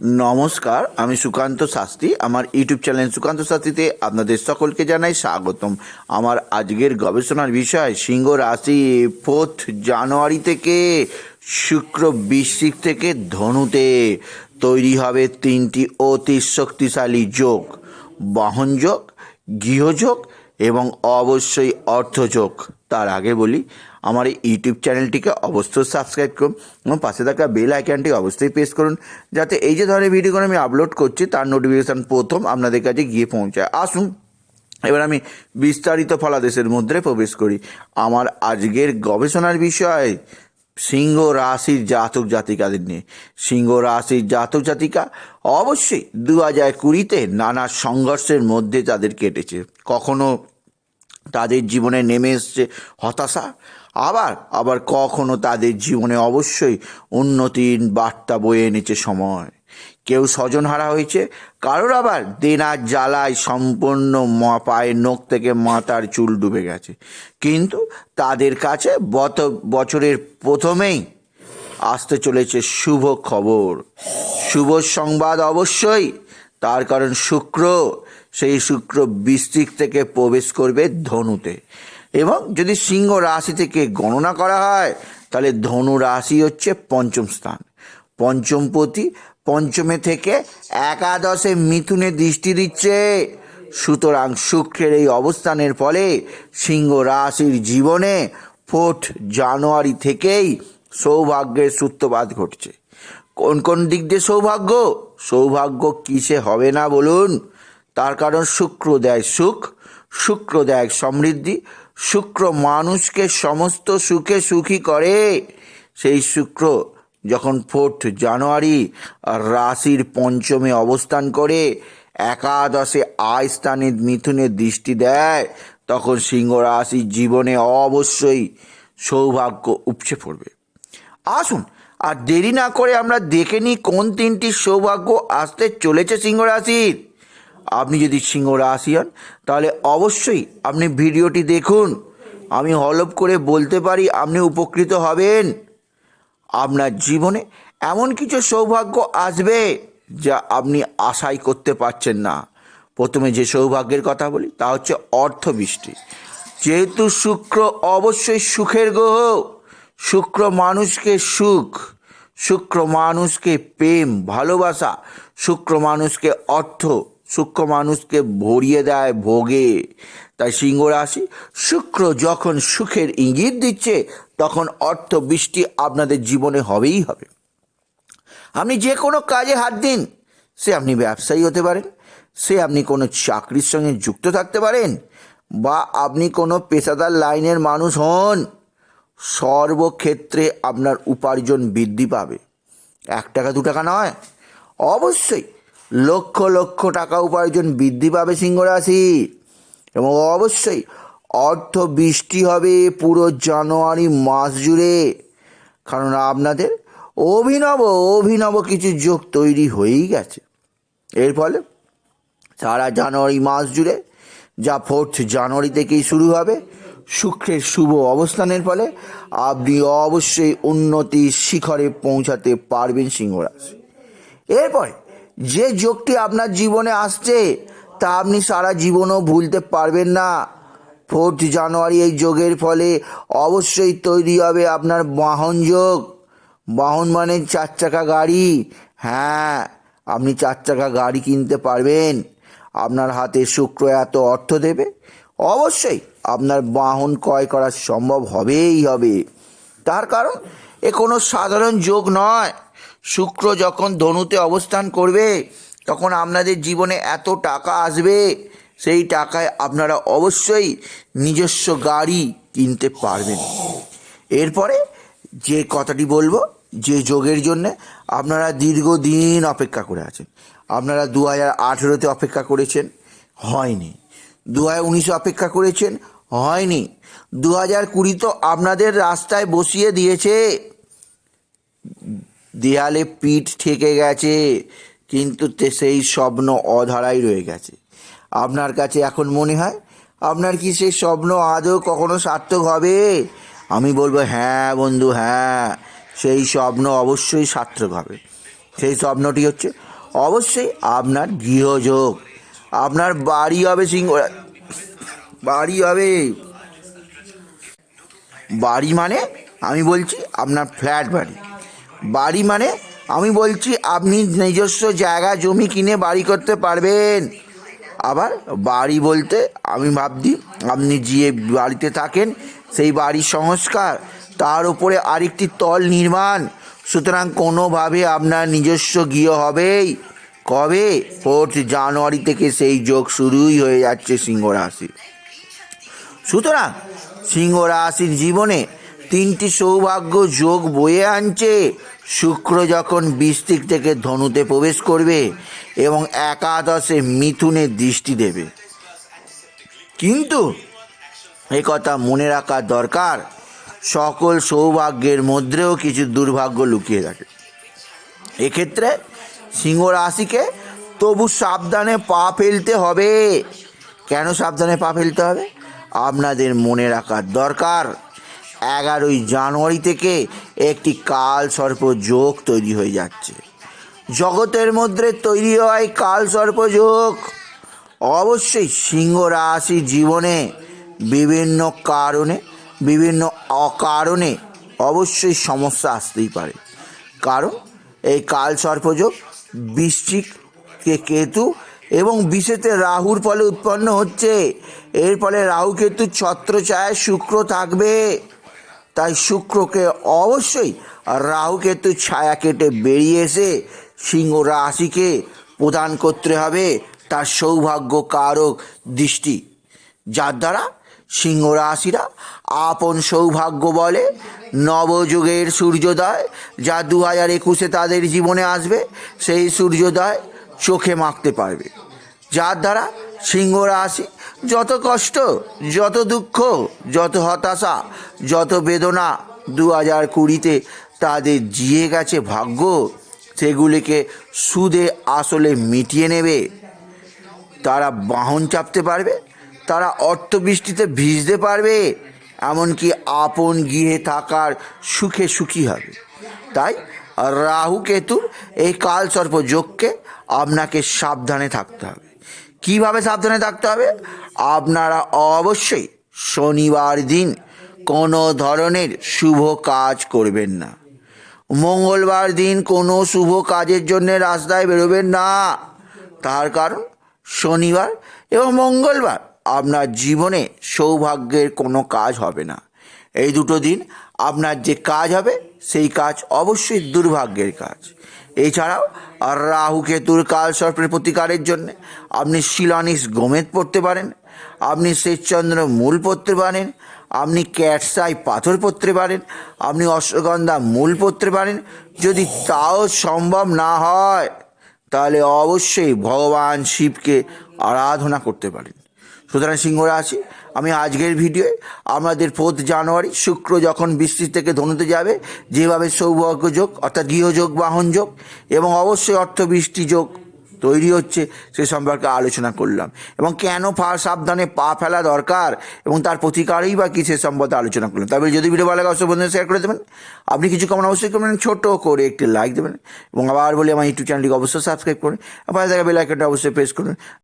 নমস্কার, আমি সুকান্ত শাস্ত্রী। আমার ইউটিউব চ্যানেল সুকান্ত শাস্ত্রীতে আপনাদের সকলকে জানাই স্বাগতম। আমার আজকের গবেষণার বিষয়, সিংহ রাশি ফোর্থ জানুয়ারি থেকে শুক্র বৃশ্চিক থেকে ধনুতে তৈরি হবে তিনটি অতি শক্তিশালী যোগ। বাহন যোগ গৃহযোগ এবং অবশ্যই অর্থযোগ। তার আগে বলি, আমার এই ইউটিউব চ্যানেলটিকে অবশ্যই সাবস্ক্রাইব করুন এবং পাশে থাকা বেল আইকনটি অবশ্যই প্রেস করুন, যাতে এই যে ধরনের ভিডিওগুলো আমি আপলোড করছি, তার নোটিফিকেশান প্রথম আপনাদের কাছে গিয়ে পৌঁছায়। আসুন, এবার আমি বিস্তারিত ফলাদেশের মধ্যে প্রবেশ করি। আমার আজকের গবেষণার বিষয় সিংহ রাশির জাতক জাতিকাদের নিয়ে। সিংহ রাশির জাতক জাতিকা অবশ্যই দু হাজার কুড়িতে নানা সংঘর্ষের মধ্যে তাদের কেটেছে। কখনো তাদের জীবনে নেমে এসছে হতাশা, আবার আবার কখনো তাদের জীবনে অবশ্যই উন্নতির বার্তা বয়ে এনেছে সময়। কেউ স্বজন হারা হয়েছে, কারোর আবার দেনার জ্বালায় সম্পূর্ণ মা পায়ের নখ থেকে মাথার চুল ডুবে গেছে। কিন্তু তাদের কাছে বত, বছরের প্রথমেই আসতে চলেছে শুভ খবর। শুভ সংবাদ অবশ্যই, তার কারণ শুক্র, সেই শুক্র বৃশ্চিক থেকে প্রবেশ করবে ধনুতে। এবং যদি সিংহ রাশি থেকে গণনা করা হয়, তাহলে ধনু রাশি হচ্ছে পঞ্চম স্থান। পঞ্চমপতি পঞ্চমে থেকে একাদশে মিথুনে দৃষ্টি দিচ্ছে। সুতরাং শুক্রের এই অবস্থানের ফলে সিংহ রাশির জীবনে ফোর্থ জানুয়ারি থেকেই সৌভাগ্যের সূত্রপাত ঘটছে। কোন কোন দিক দিয়ে সৌভাগ্য? সৌভাগ্য কিসে হবে না বলুন। তার কারণ শুক্র দেয় সুখ, শুক্র দেয় সমৃদ্ধি, শুক্র মানুষকে সমস্ত সুখে সুখী করে। সেই শুক্র যখন ফোর্থ জানুয়ারি রাশির পঞ্চমে অবস্থান করে একাদশে আয় স্থানে মিথুনের দৃষ্টি দেয়, তখন সিংহ রাশির জীবনে অবশ্যই সৌভাগ্য উপচে পড়বে। আসুন, আর দেরি না করে আমরা দেখে নিই কোন তিনটি সৌভাগ্য আসতে চলেছে সিংহ রাশির। আপনি যদি সিংহ রাশি হন, তাহলে অবশ্যই আপনি ভিডিওটি দেখুন। আমি হলপ করে বলতে পারি আপনি উপকৃত হবেন। আপনার জীবনে এমন কিছু সৌভাগ্য আসবে যা আপনি আশাই করতে পারছেন না। প্রথমে যে সৌভাগ্যের কথা বলি, তা হচ্ছে অর্থবৃষ্টি। যেহেতু শুক্র অবশ্যই সুখের গ্রহ, শুক্র মানুষকে সুখ, শুক্র মানুষকে প্রেম, ভালোবাসা, শুক্র মানুষকে অর্থ, শুক্র মানুষকে ভরিয়ে দেয় ভোগে। তাই সিংহ রাশি, শুক্র যখন সুখের ইঙ্গিত দিচ্ছে তখন অর্থ বৃষ্টি আপনাদের জীবনে হবেই হবে। আপনি যে কোনো কাজে হাত দিন। সে আপনি ব্যবসায়ী হতে পারেন, সে আপনি কোনো চাকরির সঙ্গে যুক্ত থাকতে পারেন, বা আপনি কোনো পেশাদার লাইনের মানুষ হন। সর্বক্ষেত্রে আপনার উপার্জন বৃদ্ধি পাবে। এক টাকা, দু টাকা নয়। অবশ্যই লক্ষ লক্ষ টাকা উপার্জন বৃদ্ধি পাবে সিংহ এবং অবশ্যই অর্থ বৃষ্টি হবে পুরো জানুয়ারি মাস জুড়ে। কারণ আপনাদের অভিনব অভিনব কিছু যোগ তৈরি হয়েই গেছে। এর ফলে সারা জানুয়ারি মাস জুড়ে যা ফোর্থ জানুয়ারি থেকেই শুরু হবে, শুক্রের শুভ অবস্থানের ফলে আপনি অবশ্যই উন্নতির শিখরে পৌঁছাতে পারবেন সিংহ রাশি এরপরে যে যোগটি আপনার জীবনে আসছে, তা আপনি সারা জীবনও ভুলতে পারবেন না। ফোর্থ জানুয়ারি এই যোগের ফলে অবশ্যই তৈরি হবে আপনার বাহন যোগ। বাহন মানে চার চাকা গাড়ি। হ্যাঁ আপনি চার চাকা গাড়ি কিনতে পারবেন। আপনার হাতে শুক্র এত অর্থ দেবে। অবশ্যই আপনার বাহন ক্রয় করা সম্ভব হবেই হবে। তার কারণ, এ কোনো সাধারণ যোগ নয়। শুক্র যখন ধনুতে অবস্থান করবে, তখন আপনাদের জীবনে এত টাকা আসবে। সেই টাকায় আপনারা অবশ্যই নিজস্ব গাড়ি কিনতে পারবেন। এরপরে যে কথাটি বলব, যে যোগের জন্যে আপনারা দীর্ঘদিন অপেক্ষা করে আছেন। আপনারা দু হাজার আঠেরোতে অপেক্ষা করেছেন, হয়নি। দু হাজার উনিশে অপেক্ষা করেছেন, হয়নি। দু হাজার কুড়ি তো আপনাদের রাস্তায় বসিয়ে দিয়েছে। দেয়ালে পিঠ ঠেকে গেছে, কিন্তু সেই স্বপ্ন অধারাই রয়ে গেছে। আপনার কাছে এখন মনে হয়? আপনার কি সেই স্বপ্ন আদৌ কখনো সার্থক হবে? আমি বলব হ্যাঁ বন্ধু হ্যাঁ সেই স্বপ্ন অবশ্যই সার্থক হবে। সেই স্বপ্নটি হচ্ছে, অবশ্যই আপনার গৃহযোগ। আপনার বাড়ি হবে সিংহ, বাড়ি হবে। বাড়ি মানে আমি বলছি আপনার ফ্ল্যাট বাড়ি। বাড়ি মানে আমি বলছি আপনি নিজস্ব জায়গা, জমি কিনে বাড়ি করতে পারবেন। আবার বাড়ি বলতে আমি ভাবছি, আপনি যে বাড়িতে থাকেন, সেই বাড়ির সংস্কার, তার উপরে আরেকটি তল নির্মাণ। সুতরাং কোনোভাবে আপনার নিজস্ব গৃহ হবেই। কবে? ফোর্থ জানুয়ারি থেকে সেই যোগ শুরুই হয়ে যাচ্ছে সিংহ রাশি। সুতরাং সিংহ রাশির জীবনে তিনটি সৌভাগ্য যোগ বয়ে আনছে। শুক্র যখন বৃশ্চিক থেকে ধনুতে প্রবেশ করবে এবং একাদশে মিথুনে দৃষ্টি দেবে। কিন্তু এ কথা মনে রাখা দরকার, সকল সৌভাগ্যের মধ্যেও কিছু দুর্ভাগ্য লুকিয়ে থাকে। এক্ষেত্রে সিংহ রাশিকে তবু সাবধানে পা ফেলতে হবে। কেন সাবধানে পা ফেলতে হবে? আপনাদের মনে রাখার দরকার। এগারোই জানুয়ারি থেকে একটি কাল সর্প যোগ তৈরি হয়ে যাচ্ছে। জগতের মধ্যে তৈরি হয় কাল সর্প যোগ। অবশ্যই সিংহ রাশি জীবনে বিভিন্ন কারণে, বিভিন্ন অকারণে অবশ্যই সমস্যা আসতেই পারে। কারণ এই কাল সর্পযোগ বৃশ্চিক কে কেতু এবং বিশেষে রাহুর ফলে উৎপন্ন হচ্ছে। এর ফলে রাহু কেতু ছত্রছায়ায় শুক্র থাকবে। তাই শুক্রকে অবশ্যই রাহু কেতু ছায়া কেটে বেরিয়ে এসে সিংহ রাশিকে প্রদান করতে হবে তার সৌভাগ্য কারক দৃষ্টি। যার দ্বারা সিংহ রাশিরা আপন সৌভাগ্য বলে নবযুগের সূর্যোদয় যা দু হাজার একুশে তাদের জীবনে আসবে, সেই সূর্যোদয় চোখে মাখতে পারবে। যার দ্বারা সিংহ রাশি যত কষ্ট, যত দুঃখ, যত হতাশা, যত বেদনা দু হাজার কুড়িতে তাদের জিয়ে গেছে ভাগ্য, সেগুলিকে সুদে আসলে মিটিয়ে নেবে। তারা বাহন চাপতে পারবে, তারা অর্থবৃষ্টিতে ভিজতে পারবে, এমনকি আপন গৃহে থাকার সুখে সুখী হবে। তাই রাহু কেতুর এই কালসর্প যোগকে আপনাকে সাবধানে থাকতে হবে। কীভাবে সাবধানে থাকতে হবে? আপনারা অবশ্যই শনিবার দিন কোনো ধরনের শুভ কাজ করবেন না। মঙ্গলবার দিন কোনো শুভ কাজের জন্য রাস্তায় বেরোবেন না। তার কারণ শনিবার এবং মঙ্গলবার আপনার জীবনে সৌভাগ্যের কোনো কাজ হবে না। এই দুটো দিন আপনার যে কাজ হবে, সেই কাজ অবশ্যই দুর্ভাগ্যের কাজ। এছাড়াও আর রাহু কেতুর কাল সর্পের প্রতিকারের জন্য আপনি শিলানিস গোমেদ পড়তে পারেন, আপনি শ্বেতচন্দ্র মূল পড়তে পারেন, আপনি ক্যাটসাই পাথর পড়তে পারেন, আপনি অশ্বগন্ধা মূল পড়তে পারেন। যদি তাও সম্ভব না হয়, তাহলে অবশ্যই ভগবান শিবকে আরাধনা করতে পারেন। সুতরাং সিংহ রাশি আমি আজকের ভিডিওয়ে আমাদের ফোর্থ জানুয়ারি শুক্র যখন বৃষ্টি থেকে ধনুতে যাবে, যেভাবে সৌভাগ্য যোগ, অর্থাৎ গৃহযোগ বাহন যোগ, এবং অবশ্যই অর্থবৃষ্টি যোগ তৈরি হচ্ছে, সে সম্পর্কে আলোচনা করলাম। এবং কেন পা সাবধানে পা ফেলা দরকার, এবং তার প্রতিকারই বা কী সে সম্পর্কে আলোচনা করলাম। তবে যদি ভিডিও ভালো লাগে, অবশ্যই শেয়ার করে দেবেন। আপনি কিছু কমেন্ট অবশ্যই করবেন, ছোট করে একটি লাইক দেবেন, এবং আবার বলি, আমার ইউটিউব চ্যানেলটিকে অবশ্যই সাবস্ক্রাইব করুন আবার দেখা বেল আইকনটা অবশ্যই প্রেস করুন।